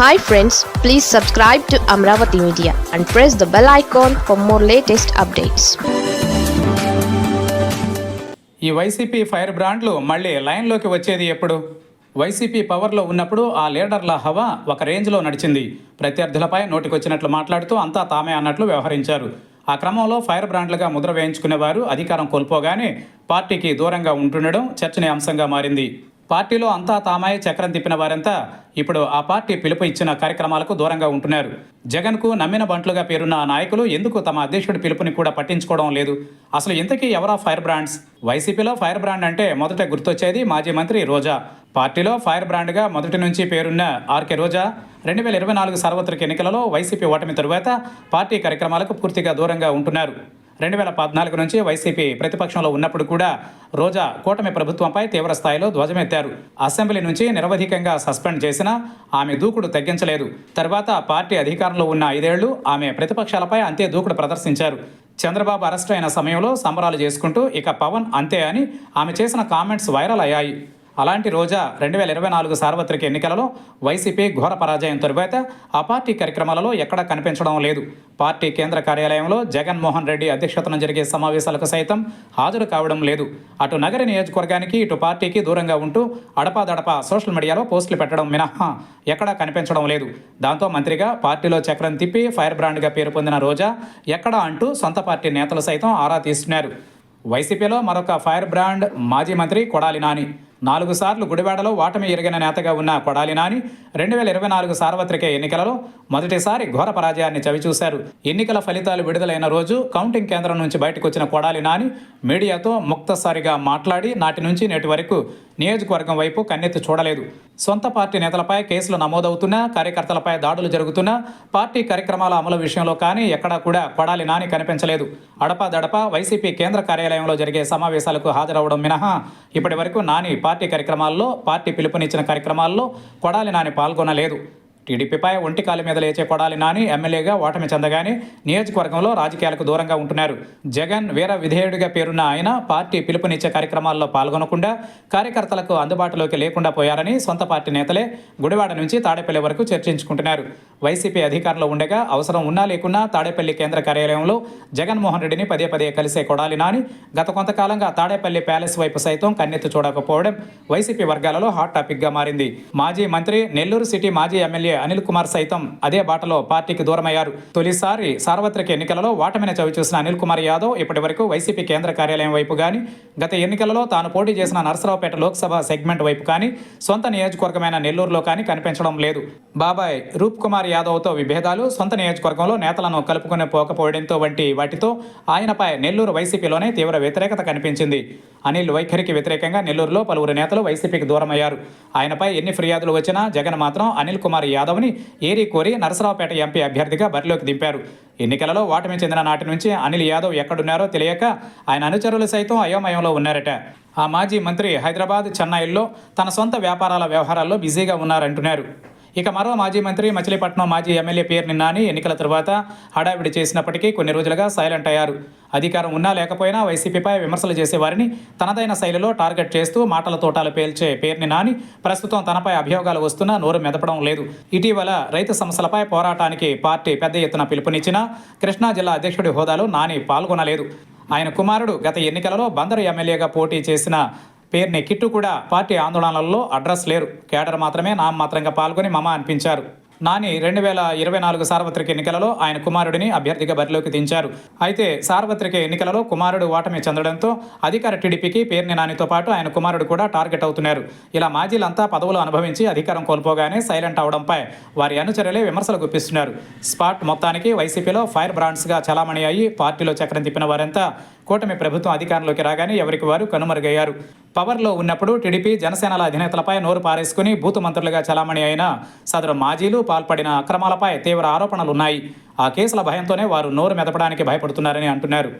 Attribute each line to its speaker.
Speaker 1: Hi friends please subscribe to Amaravati media and press the bell icon for more latest updates
Speaker 2: ఈ YCP fire బ్రాండ్లు మళ్ళీ లైన్లోకి వచ్చేది ఎప్పుడు? వైసీపీ పవర్లో ఉన్నప్పుడు ఆ లీడర్ల హవా ఒక రేంజ్లో నడిచింది. ప్రత్యర్థులపై నోటికొచ్చినట్లు మాట్లాడుతూ అంతా తామే అన్నట్లు వ్యవహరించారు. ఆ క్రమంలో ఫైర్ బ్రాండ్లుగా ముద్ర వేయించుకునేవారు అధికారం కోల్పోగానే పార్టీకి దూరంగా ఉంటుండడం చర్చనీయాంశంగా మారింది. పార్టీలో అంతా తామాయ చక్రం తిప్పిన వారంతా ఇప్పుడు ఆ పార్టీ పిలుపు ఇచ్చిన కార్యక్రమాలకు దూరంగా ఉంటున్నారు. జగన్కు నమ్మిన బంట్లుగా పేరున్న ఆ నాయకులు ఎందుకు తమ అధ్యక్షుడి పిలుపుని కూడా పట్టించుకోవడం లేదు? అసలు ఇంతకీ ఎవరా ఫైర్ బ్రాండ్స్? వైసీపీలో ఫైర్ బ్రాండ్ అంటే మొదట గుర్తొచ్చేది మాజీ మంత్రి రోజా. పార్టీలో ఫైర్ బ్రాండ్గా మొదటి నుంచి పేరున్న ఆర్కే రోజా రెండు వేల ఇరవై నాలుగు సార్వత్రిక ఎన్నికలలో వైసీపీ ఓటమి తరువాత పార్టీ కార్యక్రమాలకు పూర్తిగా దూరంగా ఉంటున్నారు. రెండు వేల పద్నాలుగు నుంచి వైసీపీ ప్రతిపక్షంలో ఉన్నప్పుడు కూడా రోజా కూటమి ప్రభుత్వంపై తీవ్ర స్థాయిలో ధ్వజమెత్తారు. అసెంబ్లీ నుంచి నిరవధికంగా సస్పెండ్ చేసినా ఆమె దూకుడు తగ్గించలేదు. తర్వాత పార్టీ అధికారంలో ఉన్న ఐదేళ్ళు ఆమె ప్రతిపక్షాలపై అంతే దూకుడు ప్రదర్శించారు. చంద్రబాబు అరెస్ట్ అయిన సమయంలో సంబరాలు చేసుకుంటూ ఇక పవన్ అంతే అని ఆమె చేసిన కామెంట్స్ వైరల్ అయ్యాయి. అలాంటి రోజా రెండు వేల ఇరవై నాలుగు సార్వత్రిక ఎన్నికలలో వైసీపీ ఘోర పరాజయం తరువాత ఆ పార్టీ కార్యక్రమాలలో ఎక్కడా కనిపించడం లేదు. పార్టీ కేంద్ర కార్యాలయంలో జగన్మోహన్ రెడ్డి అధ్యక్షతన జరిగే సమావేశాలకు సైతం హాజరు కావడం లేదు. అటు నగర నియోజకవర్గానికి ఇటు పార్టీకి దూరంగా ఉంటూ అడపాదడపా సోషల్ మీడియాలో పోస్టులు పెట్టడం మినహా ఎక్కడా కనిపించడం లేదు. దాంతో మంత్రిగా పార్టీలో చక్రం తిప్పి ఫైర్ బ్రాండ్గా పేరు పొందిన రోజా ఎక్కడా అంటూ సొంత పార్టీ నేతలు సైతం ఆరా తీస్తున్నారు. వైసీపీలో మరొక ఫైర్ బ్రాండ్ మాజీ మంత్రి కొడాలి నాని. నాలుగు సార్లు గుడివాడలో ఓటమి ఎరిగిన నేతగా ఉన్న కొడాలి నాని రెండు వేల ఇరవై నాలుగు సార్వత్రిక ఎన్నికలలో మొదటిసారి ఘోర పరాజయాన్ని చవిచూశారు. ఎన్నికల ఫలితాలు విడుదలైన రోజు కౌంటింగ్ కేంద్రం నుంచి బయటకు వచ్చిన కొడాలి నాని మీడియాతో ముక్తసారిగా మాట్లాడి నాటి నుంచి నేటి వరకు నియోజకవర్గం వైపు కన్నెత్తి చూడలేదు. సొంత పార్టీ నేతలపై కేసులు నమోదవుతున్నా కార్యకర్తలపై దాడులు జరుగుతున్నా పార్టీ కార్యక్రమాల అమలు విషయంలో కానీ ఎక్కడా కూడా కొడాలి నాని కనిపించలేదు. అడపాదడప వైసీపీ కేంద్ర కార్యాలయంలో జరిగే సమావేశాలకు హాజరవడం మినహా ఇప్పటి వరకు నాని పార్టీ కార్యక్రమాల్లో పార్టీ పిలుపునిచ్చిన కార్యక్రమాల్లో కొడాలి నాని పాల్గొనలేదు. టీడీపీపై ఒంటి కాలు మీద లేచే కొడాలి నాని ఎమ్మెల్యేగా ఓటమి చెందగానే నియోజకవర్గంలో రాజకీయాలకు దూరంగా ఉంటున్నారు. జగన్ వీర విధేయుడిగా పేరున్న ఆయన పార్టీ పిలుపునిచ్చే కార్యక్రమాల్లో పాల్గొనకుండా కార్యకర్తలకు అందుబాటులోకి లేకుండా పోయారని సొంత పార్టీ నేతలే గుడివాడ నుంచి తాడేపల్లి వరకు చర్చించుకుంటున్నారు. వైసీపీ అధికారంలో ఉండగా అవసరం ఉన్నా లేకున్నా తాడేపల్లి కేంద్ర కార్యాలయంలో జగన్మోహన్ రెడ్డిని పదే పదే కలిసే కొడాలి నాని గత కొంతకాలంగా తాడేపల్లి ప్యాలెస్ వైపు సైతం కన్నెత్తి చూడకపోవడం వైసీపీ వర్గాలలో హాట్ టాపిక్గా మారింది. మాజీ మంత్రి నెల్లూరు సిటీ మాజీ ఎమ్మెల్యే అనిల్ కుమార్ సైతం అదే బాటలో పార్టీకి దూరమయ్యారు. తొలిసారి సార్వత్రిక ఎన్నికలలో ఓటమిని చవిచూసిన అనిల్ కుమార్ యాదవ్ ఇప్పటి వరకు వైసీపీ కేంద్ర కార్యాలయం వైపు కానీ గత ఎన్నికలలో తాను పోటీ చేసిన నరసరావుపేట లోక్సభ సెగ్మెంట్ వైపు కానీ సొంత నియోజకవర్గమైన నెల్లూరులో కానీ కనిపించడం లేదు. బాబాయ్ రూప్ కుమార్ యాదవ్తో విభేదాలు సొంత నియోజకవర్గంలో నేతలను కలుపుకుని పోకపోవడంతో వంటి వాటితో ఆయనపై నెల్లూరు వైసీపీలోనే తీవ్ర వ్యతిరేకత కనిపించింది. అనిల్ వైఖరికి వ్యతిరేకంగా నెల్లూరులో పలువురు నేతలు వైసీపీకి దూరమయ్యారు. ఆయనపై ఎన్ని ఫిర్యాదులు వచ్చినా జగన్ మాత్రం అనిల్ కుమార్ యాదవ్ని ఏరి కోరి నరసరావుపేట ఎంపీ అభ్యర్థిగా బరిలోకి దింపారు. ఎన్నికలలో ఓటమి చెందిన నాటి నుంచి అనిల్ యాదవ్ ఎక్కడున్నారో తెలియక ఆయన అనుచరులు సైతం అయోమయంలో ఉన్నారట. ఆ మాజీ మంత్రి హైదరాబాద్ చెన్నైల్లో తన సొంత వ్యాపారాల వ్యవహారాల్లో బిజీగా ఉన్నారంటున్నారు. ఇక మరో మాజీ మంత్రి మచిలీపట్నం మాజీ ఎమ్మెల్యే పేరు నిన్నాని ఎన్నికల తర్వాత హడావిడి చేసినప్పటికీ కొన్ని రోజులుగా సైలెంట్ అయ్యారు. అధికారం ఉన్నా లేకపోయినా వైసీపీపై విమర్శలు చేసేవారిని తనదైన శైలిలో టార్గెట్ చేస్తూ మాటల తోటాలు పేల్చే పేర్ని నాని ప్రస్తుతం తనపై అభియోగాలు వస్తున్నా నోరు మెదపడం లేదు. ఇటీవల రైతు సమస్యలపై పోరాటానికి పార్టీ పెద్ద ఎత్తున పిలుపునిచ్చినా కృష్ణా జిల్లా అధ్యక్షుడి హోదాలో నాని పాల్గొనలేదు. ఆయన కుమారుడు గత ఎన్నికలలో బందరు ఎమ్మెల్యేగా పోటీ చేసిన పేరుని కిట్టు కూడా పార్టీ ఆందోళనలలో అడ్రస్ లేరు. కేడర్ మాత్రమే నామమాత్రంగా పాల్గొని మమ అనిపించారు. నాని రెండు వేల ఇరవై నాలుగు సార్వత్రిక ఎన్నికలలో ఆయన కుమారుడిని అభ్యర్థిగా బరిలోకి దించారు. అయితే సార్వత్రిక ఎన్నికలలో కుమారుడు ఓటమి చెందడంతో అధికార టీడీపీకి పేర్ని నానితో పాటు ఆయన కుమారుడు కూడా టార్గెట్ అవుతున్నారు. ఇలా మాజీలంతా పదవులు అనుభవించి అధికారం కోల్పోగానే సైలెంట్ అవడంపై వారి అనుచరులే విమర్శలు గుప్పిస్తున్నారు. స్పాట్ మొత్తానికి వైసీపీలో ఫైర్ బ్రాండ్స్గా చలామణి అయ్యి పార్టీలో చక్రం తిప్పిన వారంతా కూటమి ప్రభుత్వం అధికారంలోకి రాగానే ఎవరికి వారు కనుమరుగయ్యారు. పవర్లో ఉన్నప్పుడు టీడీపీ జనసేనల అధినేతలపై నోరు పారేసుకుని బూతు మంత్రులుగా చలామణి అయిన సదరు మాజీలు పాల్పడిన అక్రమాలపై తీవ్ర ఆరోపణలున్నాయి. ఆ కేసుల భయంతోనే వారు నోరు మెదపడానికి భయపడుతున్నారని అంటున్నారు.